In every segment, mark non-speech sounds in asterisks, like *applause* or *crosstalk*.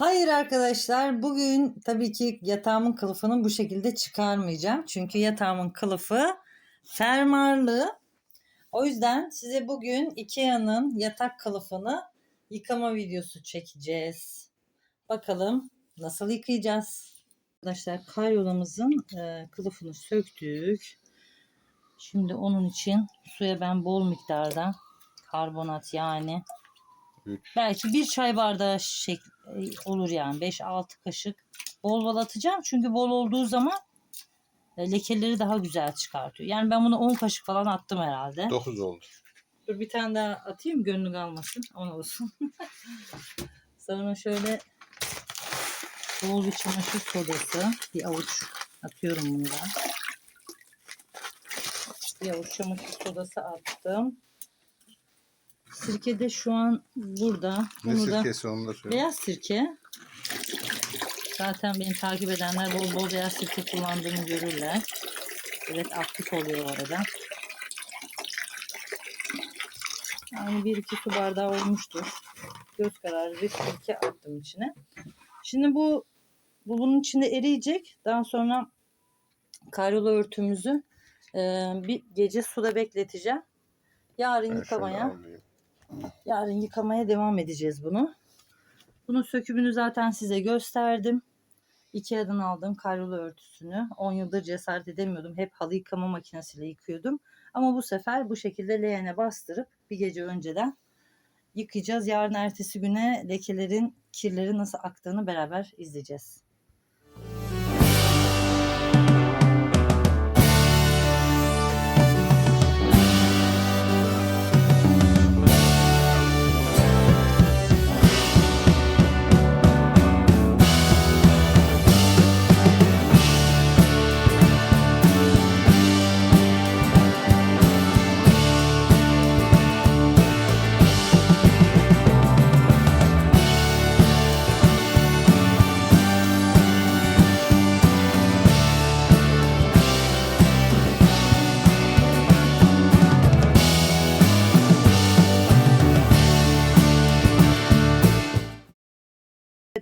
Hayır arkadaşlar bugün tabii ki yatağımın kılıfını bu şekilde çıkarmayacağım. Çünkü yatağımın kılıfı fermuarlı. O yüzden size bugün Ikea'nın yatak kılıfını yıkama videosu çekeceğiz. Bakalım nasıl yıkayacağız. Arkadaşlar karyolamızın e, kılıfını söktük. Şimdi onun için suya ben bol miktarda karbonat yani Üç. belki bir çay bardağı şek e, olur yani 5-6 kaşık bol bol atacağım çünkü bol olduğu zaman e, lekeleri daha güzel çıkartıyor. Yani ben bunu 10 kaşık falan attım herhalde. 9 oldu. Dur bir tane daha atayım gönlü kalmasın. On olsun. *laughs* Sonra şöyle bol bir çamaşır sodası. Bir avuç atıyorum bunu da. Bir avuç çamaşır sodası attım. Sirke de şu an burada. Ne Bunu da sirkesi onu da söyle. beyaz sirke. Zaten beni takip edenler bol bol beyaz sirke kullandığımı görürler. Evet aktif oluyor orada. Yani bir iki su bardağı olmuştur. Göz kararı bir sirke attım içine. Şimdi bu, bu bunun içinde eriyecek. Daha sonra karyola örtümüzü e, bir gece suda bekleteceğim. Yarın Ben yıkamaya alayım. Yarın yıkamaya devam edeceğiz bunu. Bunun sökümünü zaten size gösterdim. Ikea'dan aldığım karyola örtüsünü. 10 yıldır cesaret edemiyordum. Hep halı yıkama makinesiyle yıkıyordum. Ama bu sefer bu şekilde leğene bastırıp bir gece önceden yıkayacağız. Yarın ertesi güne lekelerin, kirlerin nasıl aktığını beraber izleyeceğiz.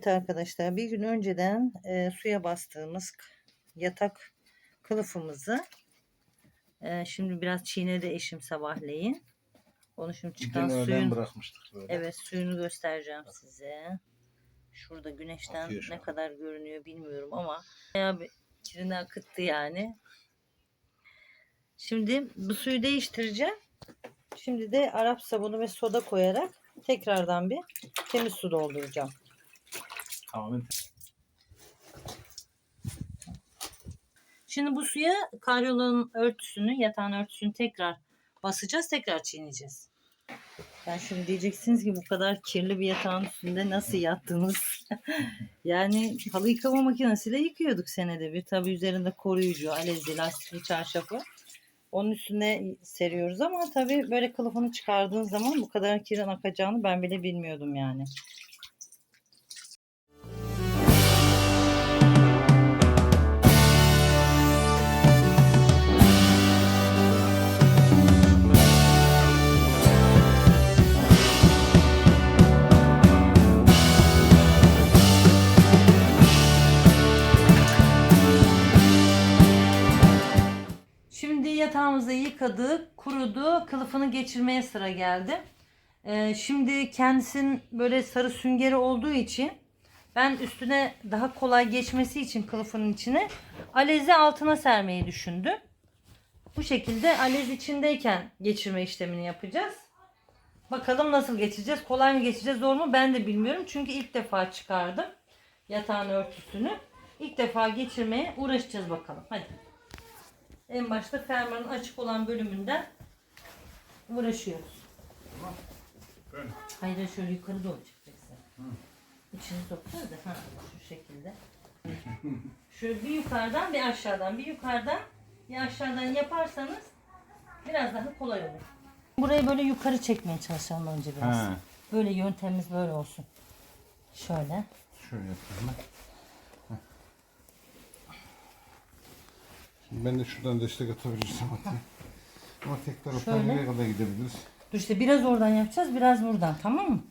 Evet arkadaşlar bir gün önceden e, suya bastığımız yatak kılıfımızı e, şimdi biraz çiğnedi eşim sabahleyin. Onu şimdi çıkan Dün suyun bırakmıştık böyle. evet suyunu göstereceğim size. Şurada güneşten şu ne an. kadar görünüyor bilmiyorum ama bayağı bir kirini akıttı yani. Şimdi bu suyu değiştireceğim. Şimdi de Arap sabunu ve soda koyarak tekrardan bir temiz su dolduracağım. Tamamen Şimdi bu suya karyolanın örtüsünü, yatağın örtüsünü tekrar basacağız, tekrar çiğneyeceğiz. Ben şimdi diyeceksiniz ki bu kadar kirli bir yatağın üstünde nasıl yattınız? *laughs* yani halı yıkama makinesiyle yıkıyorduk senede bir. Tabii üzerinde koruyucu, alezli, lastikli çarşafı. Onun üstüne seriyoruz ama tabii böyle kılıfını çıkardığın zaman bu kadar kirin akacağını ben bile bilmiyordum yani. Yıkadık, kurudu, kılıfını geçirmeye sıra geldi. Ee, şimdi kendisinin böyle sarı süngeri olduğu için ben üstüne daha kolay geçmesi için kılıfının içine alezi altına sermeyi düşündüm. Bu şekilde alez içindeyken geçirme işlemini yapacağız. Bakalım nasıl geçeceğiz? Kolay mı geçeceğiz, zor mu? Ben de bilmiyorum. Çünkü ilk defa çıkardım yatağın örtüsünü. İlk defa geçirmeye uğraşacağız bakalım. Hadi. En başta fermuarın açık olan bölümünden uğraşıyoruz. Böyle. Hayır şöyle yukarı doğru çıkacaksın. İçini sokacağız da ha, şu şekilde. Şöyle bir yukarıdan bir aşağıdan bir yukarıdan bir aşağıdan yaparsanız biraz daha kolay olur. Burayı böyle yukarı çekmeye çalışalım önce biraz. Ha. Böyle yöntemimiz böyle olsun. Şöyle. Şöyle yapayım ben. Heh. Şimdi ben de şuradan destek atabilirsem atayım. Ama tek taraftan Şöyle. nereye kadar gidebiliriz? Dur işte biraz oradan yapacağız biraz buradan tamam mı?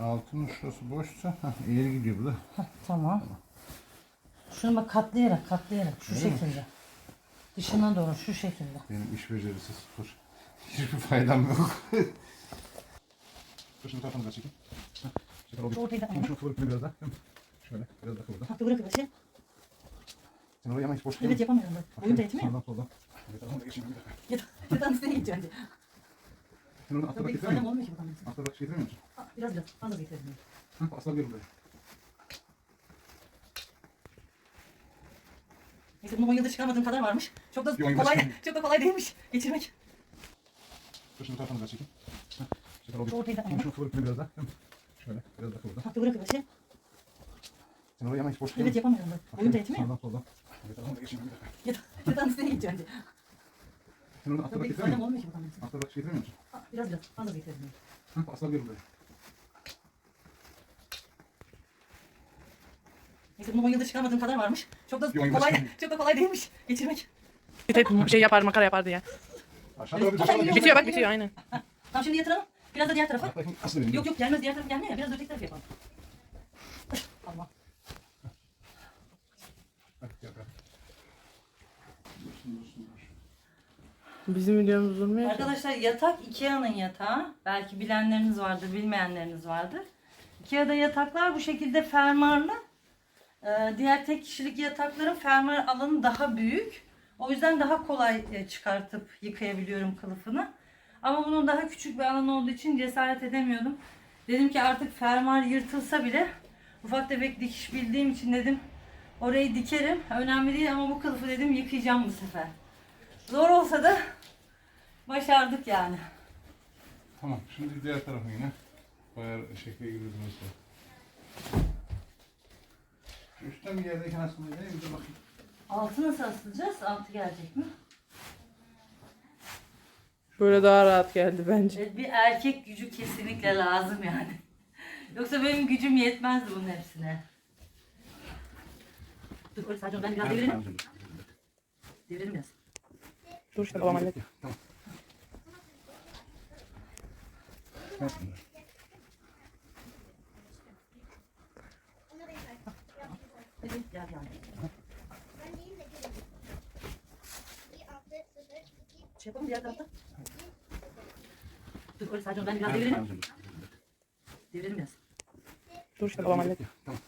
Altının şurası boşsa heh, eğri gidiyor bu da. Heh, tamam. Şunu bak katlayarak katlayarak şu şekilde. Dışına doğru şu şekilde. Benim iş becerisi sıfır. Hiçbir faydam yok. Dur şimdi tarafını da çekeyim. Heh, şöyle oldu. Ortayı da Şimdi şunu kıvırıp biraz daha. Şöyle biraz daha kıvırdım. Hatta bırak başı. Sen oraya ama hiç boş Evet yapamıyorum ben. Boyum da yetmiyor. Sağdan soldan. Evet, onu bir dakika. Yat- Yatağın üstüne gideceğim önce. Sen oradan atla Tabii bak faydam getiremiyor musun? olmuyor ki buradan. Atla bak getiremiyor musun? Aa, Biraz biraz fazla getirdim. Heh, asla bir buraya. Neyse bunu 10 yıldır çıkarmadığım kadar varmış. Çok da Bir on yılda kolay, çıkarmadın. çok da kolay değilmiş geçirmek. Dur şimdi tarafını çekeyim. Heh, şöyle oldu. Ortayı da Şimdi şunu kıvırıp biraz daha. Şöyle biraz daha kıvırdım. Hatta bırak başı. Sen oraya ama hiç boş Evet yapamıyorum ben. Boyum da yetmiyor. Sağdan soldan. Evet, onu da geçeyim bir. Yat- Yatağın üstüne gideceğim önce. Sen oradan atla bak Tabii getiremiyor faydam musun? olmuyor ki buradan. Atla bak getiremiyor musun? Aa, Biraz biraz fazla getirdim. Heh, asla bir buraya. Neyse bunu 10 yıldır çıkarmadığım kadar varmış. Çok da Bir on yılda kolay, çıkarmadın. çok da kolay değilmiş geçirmek. Hep şey yapar makara yapar diye. Aşağı doğru bir Aşağı aşağı Bitiyor bak bitiyor aynen. Tamam şimdi yatıralım. Biraz da diğer tarafa. Aslı benim. Yok yok gelmez diğer taraf gelmiyor ya. Biraz da öteki taraf yapalım. Allah. Heh, gel, gel. Dursun, dursun, dur. Bizim videomuz durmuyor. Arkadaşlar yatak Ikea'nın yatağı. Belki bilenleriniz vardır, bilmeyenleriniz vardır. Ikea'da yataklar bu şekilde fermuarlı. Ee, diğer tek kişilik yatakların fermuar alanı daha büyük. O yüzden daha kolay e, çıkartıp yıkayabiliyorum kılıfını. Ama bunun daha küçük bir alan olduğu için cesaret edemiyordum. Dedim ki artık fermuar yırtılsa bile ufak tefek dikiş bildiğim için dedim orayı dikerim. Önemli değil ama bu kılıfı dedim yıkayacağım bu sefer. Zor olsa da başardık yani. Tamam. Şimdi diğer tarafa yine. Bayağı şekle girdi mesela. Şu üstten bir yerdeyken aslında yine bir de bakayım. Altı nasıl asılacağız? Altı gelecek mi? Böyle daha rahat geldi bence. Evet, bir erkek gücü kesinlikle lazım yani. Yoksa benim gücüm yetmezdi bunun hepsine. Dur öyle sadece ben biraz devirelim. Devirelim biraz. Dur işte babam hallet. Tamam. Şey yapalım diğer tarafta. Dur öyle sadece ben biraz devirelim. Devirelim biraz. Dur işte babam hallet. Tamam.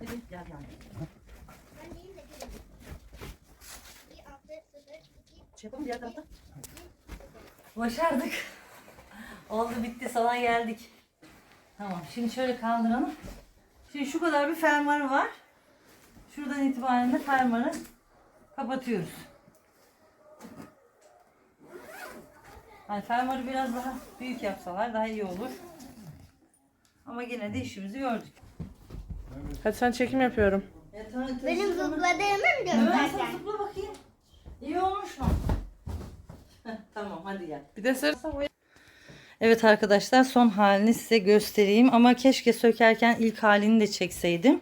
Evet. Gel gel. Şey yapalım diğer. Başardık. Oldu bitti sana geldik. Tamam şimdi şöyle kaldıralım. Şimdi şu kadar bir fermuarı var. Şuradan itibaren de fermuarı kapatıyoruz. Hani fermuarı biraz daha büyük yapsalar daha iyi olur. Ama yine de işimizi gördük. Hadi sen çekim yapıyorum. E, tamam, Benim taşıyalım. zıpladığımı mı Hemen sen göstersen? zıpla bakayım. İyi olmuş mu? Heh, tamam hadi gel. Bir de sırt. Evet arkadaşlar son halini size göstereyim ama keşke sökerken ilk halini de çekseydim.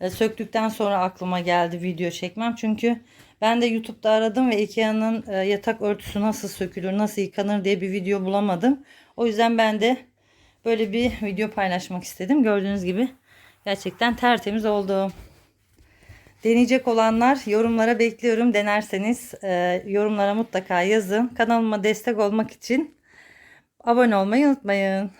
E, Söktükten sonra aklıma geldi video çekmem. Çünkü ben de YouTube'da aradım ve Ikea'nın e, yatak örtüsü nasıl sökülür, nasıl yıkanır diye bir video bulamadım. O yüzden ben de böyle bir video paylaşmak istedim. Gördüğünüz gibi gerçekten tertemiz oldu. Deneyecek olanlar yorumlara bekliyorum. Denerseniz e, yorumlara mutlaka yazın. Kanalıma destek olmak için abone olmayı unutmayın.